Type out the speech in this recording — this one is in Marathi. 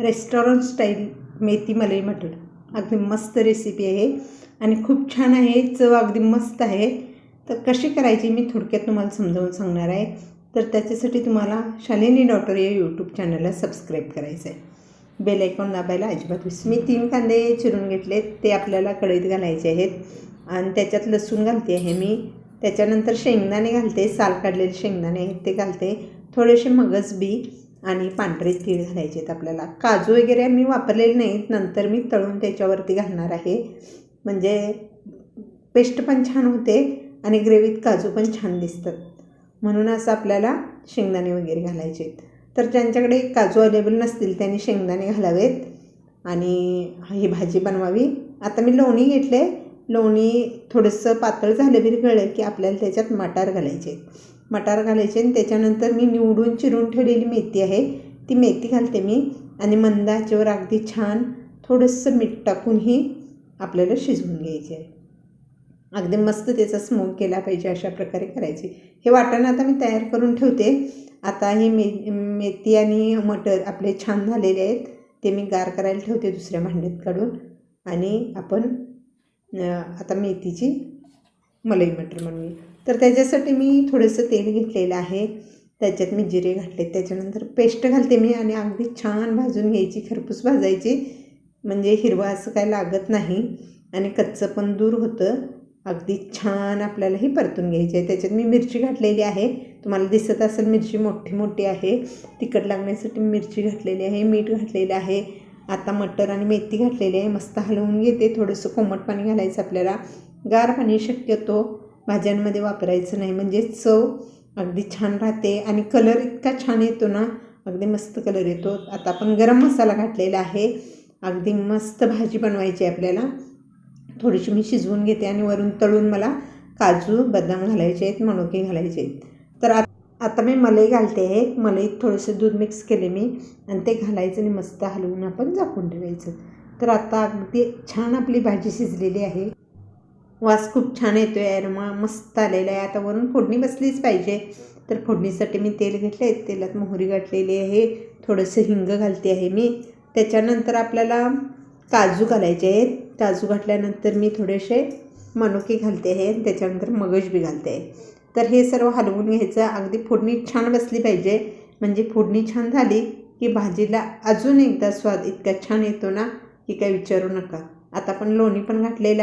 रेस्टॉरंट स्टाईल मेथी मलाई म्हटलं अगदी मस्त रेसिपी आहे. आणि खूप छान आहे. चव अगदी मस्त आहे. तर कशी करायची मी थोडक्यात तुम्हाला समजावून सांगणार आहे. तर त्याच्यासाठी तुम्हाला शालिनी डॉक्टर या यूट्यूब चॅनलला सबस्क्राईब करायचं आहे. बेल आयकॉन दाबायला अजिबात विसरू मी तीन कांदे चिरून घेतले. ते आपल्याला कढईत घालायचे आहेत. आणि त्याच्यात लसूण घालते आहे मी. त्याच्यानंतर शेंगदाणे घालते. साल काढलेले शेंगदाणे आहेत ते घालते. थोडेसे मगज बी आणि पांढरे तीळ घालायचे आहेत आपल्याला. काजू वगैरे मी वापरलेले नाहीत. नंतर मी तळून त्याच्यावरती घालणार आहे. म्हणजे पेस्ट पण छान होते आणि ग्रेव्हीत काजू पण छान दिसतात. म्हणून असं आपल्याला शेंगदाणे वगैरे घालायचे आहेत. तर ज्यांच्याकडे काजू अवेलेबल नसतील त्यांनी शेंगदाणे घालावेत. आणि ही भाजी बनवावी. आता मी लोणी घेतले. लोणी थोडंसं पातळ झालं बी की आपल्याला त्याच्यात मटार घालायचे आहेत. मटार घालायचे आणि त्याच्यानंतर मी निवडून चिरून ठेवलेली मेथी आहे. ती मेथी घालते मी आणि मंद आचेवर अगदी छान थोडंसं मीठ टाकूनही आपल्याला शिजवून घ्यायची आहे. अगदी मस्त त्याचा स्मोक केला पाहिजे अशा प्रकारे करायची. हे वाटण आता मी तयार करून ठेवते. आता ही मे मेथी आणि मटर आपले छान झालेले आहेत. ते मी गार करायला ठेवते दुसऱ्या भांड्यात काढून. आणि आपण आता मेथीची मलाई मटर बनवूया. तर त्याच्यासाठी मी थोडंसं तेल घेतलेलं आहे. त्याच्यात मी जिरे घातले त्याच्यानंतर पेस्ट घालते मी आणि अगदी छान भाजून घ्यायची खरपूस भाजायची. म्हणजे हिरवा असं काय लागत नाही आणि कच्चं पण दूर होतं. अगदी छान आपल्याला ही परतून घ्यायची आहे त्याच्यात मी मिरची घातलेली आहे. तुम्हाला दिसत असेल मिरची मोठी मोठी आहे. तिखट लागण्यासाठी मिरची घातलेली आहे मीठ घातलेलं आहे. आता मटर आणि मेथी घातलेली आहे. मस्त हलवून घेते. थोडंसं कोमट पाणी घालायचं आपल्याला. गार पाणी शक्यतो. भाज्यांमध्ये वापरायचं नाही. म्हणजे चव अगदी छान राहते आणि कलर इतका छान येतो ना अगदी मस्त कलर येतो. आता आपण गरम मसाला घातलेला आहे. अगदी मस्त भाजी बनवायची आपल्याला. थोडीशी मी शिजवून घेते आणि वरून तळून मला काजू बदाम घालायचे आहेत मणुके घालायचे आहेत. तर आता मी मलई घालते आहे. मलईत थोडंसं दूध मिक्स केले मी आणि ते घालायचं आणि मस्त हलवून आपण झाकून ठेवायचं. तर आता अगदी छान आपली भाजी शिजलेली आहे. वास खूप छान येतो आहे अरोमा मस्त आलेला आहे. आता वरून फोडणी बसलीच पाहिजे. तर फोडणीसाठी मी तेल घेतले तेलात मोहरी घातलेली आहे. थोडंसं हिंग घालते आहे मी. त्याच्यानंतर आपल्याला काजू घालायचे आहेत. काजू घातल्यानंतर मी थोडेसे मनुके घालते आहे. त्याच्यानंतर मगज बी घालते आहे. तर हे सर्व हलवून घ्यायचं. अगदी फोडणी छान बसली पाहिजे. म्हणजे फोडणी छान झाली की भाजीला अजून एकदा स्वाद इतका छान येतो ना की काही विचारू नका. आता आपण लोणी पण घातलेलं आहे.